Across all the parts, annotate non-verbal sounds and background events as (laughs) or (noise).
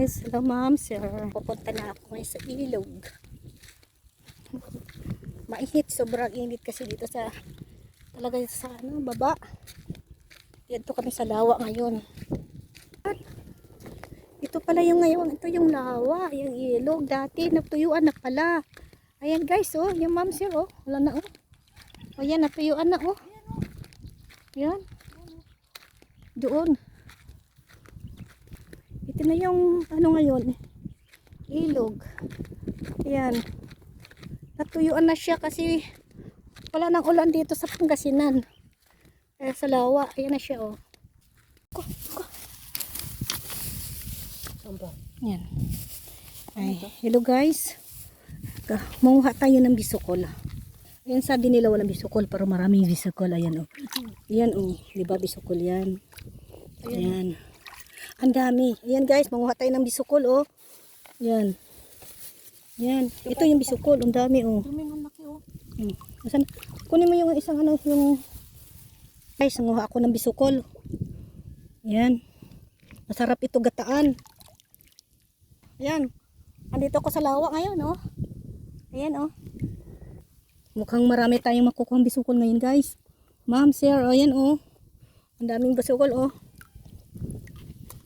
guys. Hello ma'am, sir. Pupunta na ako ngayon sa ilog. Mainit, sobrang init kasi dito sa talaga sa ano, baba. Dito kami sa lawa ngayon. At, ito pala yung ngayon, ito yung lawa, yung ilog. Dati natuyuan na pala. Ayan guys, oh, yung ma'am sir, oh. Wala na, oh. O yan, natuyuan na, oh. Yan. Doon. Ito na yung ano ngayon. Ilog. Ayan. Natuyuan na siya kasi wala nang ulan dito sa Pangasinan. Kaya sa lawa. Ayan na siya oh. Ko, ko. Ayan. Ay, hello guys. Manguha tayo ng bisukol. Ayan sabi nila walang bisukol pero maraming bisukol. Ayan oh. Ayan oh. Di ba bisukol yan? Ayan. Ang dami. Ayan guys, manguha tayo ng bisukol oh. Ayan. Ayan. Ito yung bisukol. Ang dami oh. Dumi man laki oh. Hmm. Asan? Kunin mo yung isang ano, yung guys, nanguha ako ng bisukol. Ayan. Masarap ito gataan. Ayan. Andito ako sa lawa ngayon, oh. Ayan, oh. Mukhang marami tayong makukuha ng bisukol ngayon, guys. Ma'am, sir, oh, ayan, oh. Ang daming bisukol, oh.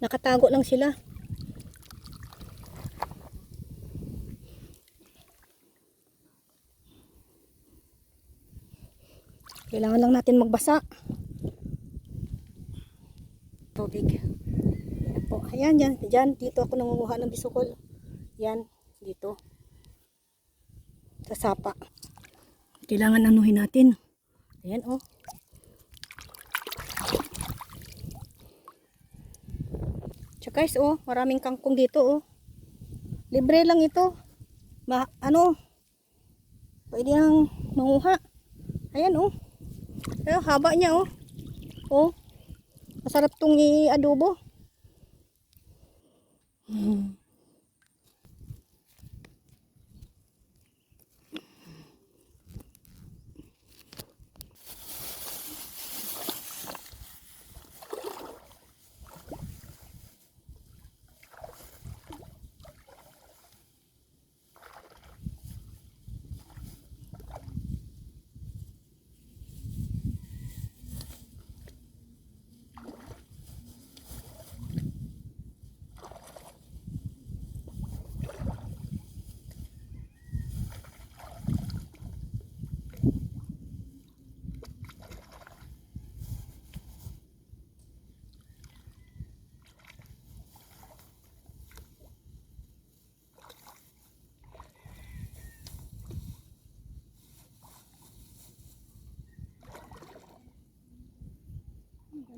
Nakatago lang sila. Kailangan lang natin magbasa. Tubig. Ayan po. Ayan, yan. Diyan, dito ako nangunguha ng bisukol. Yan, dito. Sa sapa. Kailangan anuhin natin. Ayan, oh. Guys, oh, maraming kangkong dito, oh. Libre lang ito. Ma, ano, pwede nang manguha. Ayan, oh. Pero haba niya, oh. Oh. Masarap tong i-adobo. Hmm.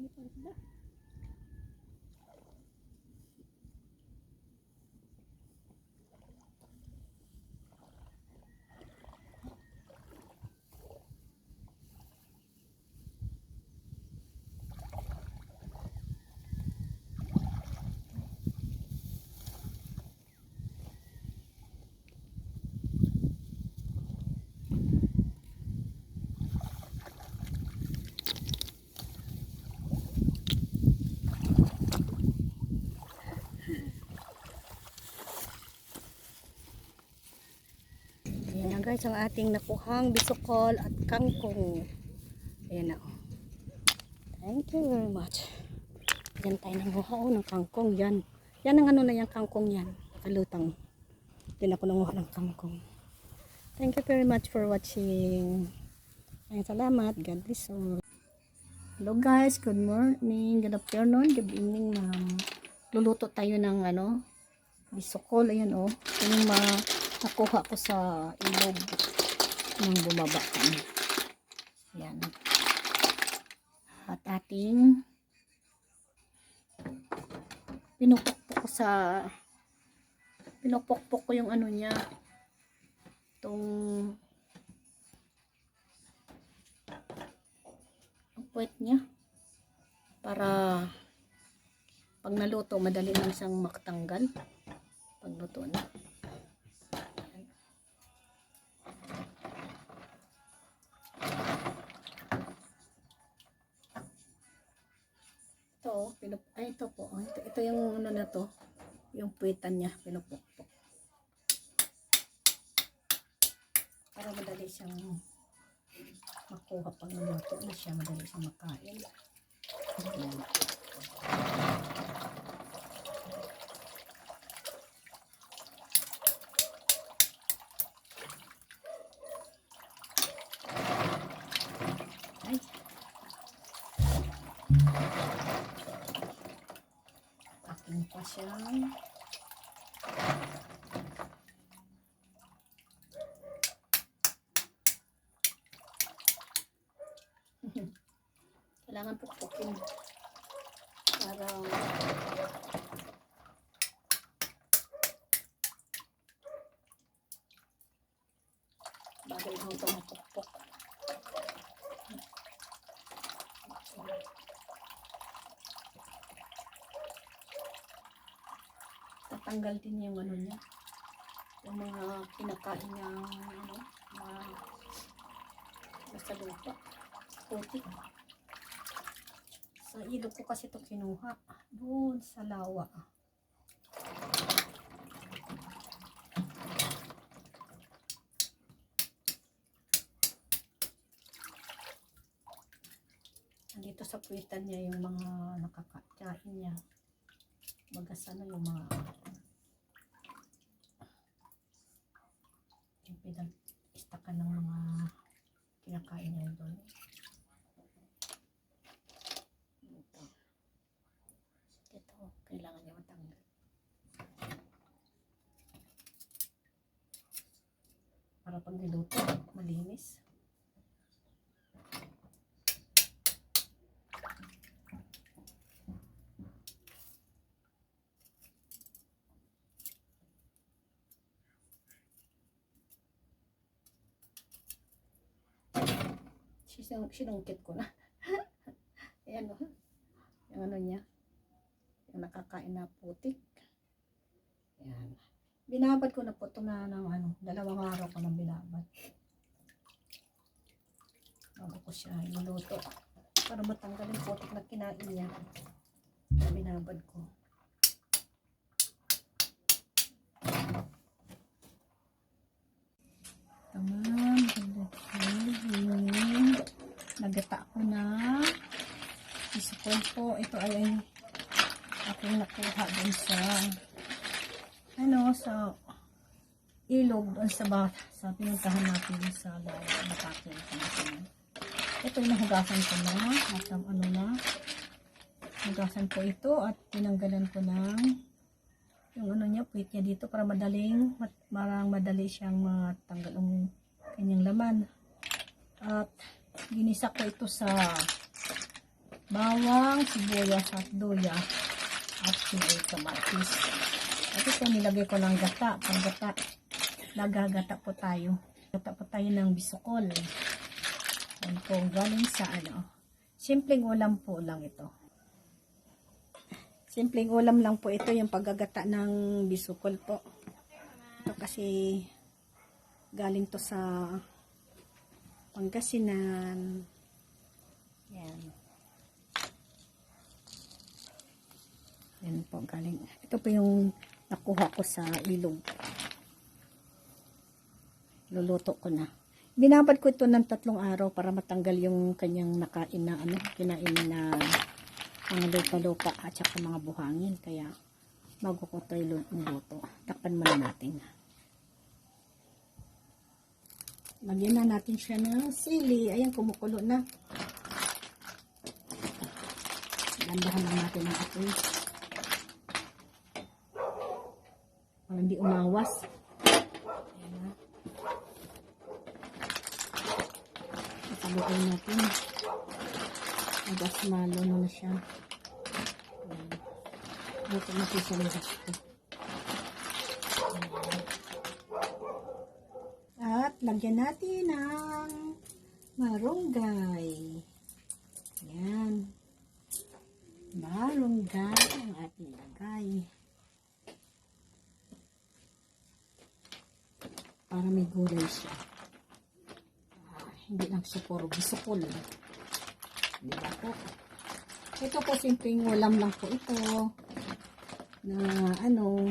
ini pergi dah. Guys, ang ating nakuhang bisukol at kangkong. Ayan na. oh. Thank you very much. Diyan tayo nanguha oh, ng kangkong. Yan. Yan ang ano na yung kangkong yan. Kalutang. Diyan ako nanguha ng kangkong. Thank you very much for watching. Ay, salamat. God bless all. Hello guys, good morning, good afternoon, good evening ma'am. Luluto tayo ng ano, bisukol, ayan oh. Yung ma nakuha ko sa ilog nang bumaba kami. Ayan. At ating pinupukpok ko sa pinupukpok ko yung ano niya itong ang puwet niya para pag naluto madali lang siyang makatanggal pag luto na ito, pinup ay ito po, oh, ito, ito yung ano na to, yung puwitan niya, pinupukpok. Para madali siyang makuha pag naluto na siya, madali siyang makain. Ayan. Ay. Aking pa siyang (laughs) kailangan pukpukin. Para bago lang ito mapukpok. Tatanggal din yung ano niya. Yung mga kinakain niya, ano, mga basta lupa. Putik. Sa ilog ko kasi ito kinuha. Doon sa lawa. Nandito sa puwitan niya yung mga nakakatyahin niya. Bagas ano yung mga yung pinag-istakan ng mga kinakain niya doon. Ito. Ito, kailangan niya matanggal. Para pag niluto, malinis. Sinung sinungkit ko na. (laughs) Ayan o. Yung ano niya. Yung nakakain na putik. Ayan. Binabad ko na po ito na ng ano, dalawang araw ko nang binabad. Bago ko siya iluluto. Para matanggal yung putik na kinain niya. Na binabad ko. Tamam. Nagata ko na. Isipon po. Ito ay ay aking nakuha dun sa ano sa ilog doon sa ba sa pinuntahan natin sa lawa natin ito yung nahugasan ko na at um, ano na hugasan ko ito at tinanggalan ko ng yung ano niya puwit niya dito para madaling mat, marang madali siyang matanggal ang kanyang laman at ginisa ko ito sa bawang, sibuyas at luya at sili kamatis. At ito nilagay ko ng gata, panggata. Nagagata po tayo. Gata po tayo ng bisukol. Yan po, galing sa ano. Simpleng ulam po lang ito. Simpleng ulam lang po ito, yung paggagata ng bisukol po. Ito kasi galing to sa Pangasinan. Yan. Yan po, galing. Ito po yung nakuha ko sa ilog. Luluto ko na. Binabad ko ito ng tatlong araw para matanggal yung kanyang nakain na ano, kinain na mga lupa-lupa at saka mga buhangin. Kaya bago ko ito luto, takpan muna natin. Lagyan na natin siya ng sili. Ayan, kumukulo na. Landahan lang natin ang apoy. Para hindi umawas. Ayan. Papaluin natin. Agas malo na na siya. Ayan. Buto natin sa ligas ko. At lagyan natin ng marunggay. Ayan. Marunggay ang ating lagay. Para may gulay siya. Ah, hindi lang siya puro bisukol. Di ba po? Ito po simpleng ulam lang po ito. na ano,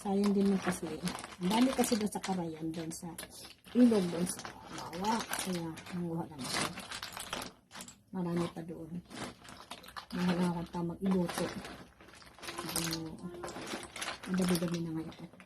sayang din mo kasi. Ang dami kasi doon sa Karayan, doon sa ilog, doon sa Bawa. Kaya, nanguha lang ako. Marami pa doon. Nanguha ka mag-iluto. So, ang dami-dami na nga ito.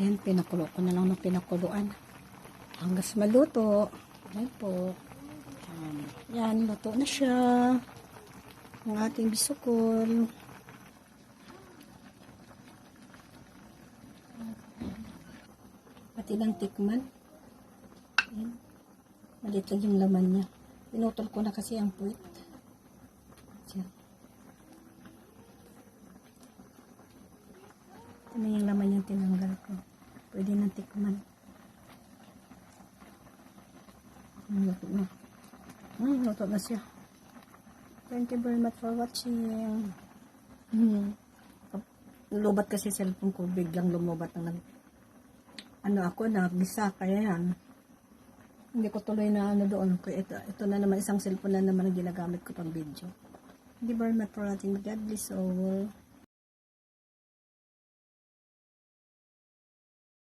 Ayan, pinakulo ko na lang ng pinakuluan. Hanggang maluto. Ayan po. Um, yan, luto na siya. Ang ating bisukol. Pati lang tikman. Ayan. Malit lang yung laman niya. Pinutol ko na kasi ang puwit. Siya. Ito na yung laman yung tinanggal ko. Pwede na tikman. Ang luto na. Hmm, luto na siya. Thank you very much for watching. Hmm. Lubat kasi cellphone ko, biglang lumubat ng nag... Ano ako, nagisa, kaya yan. Hindi ko tuloy na ano doon. Kaya ito, ito na naman, isang cellphone na naman ang ginagamit ko pang video. Thank you very much for watching. God bless all.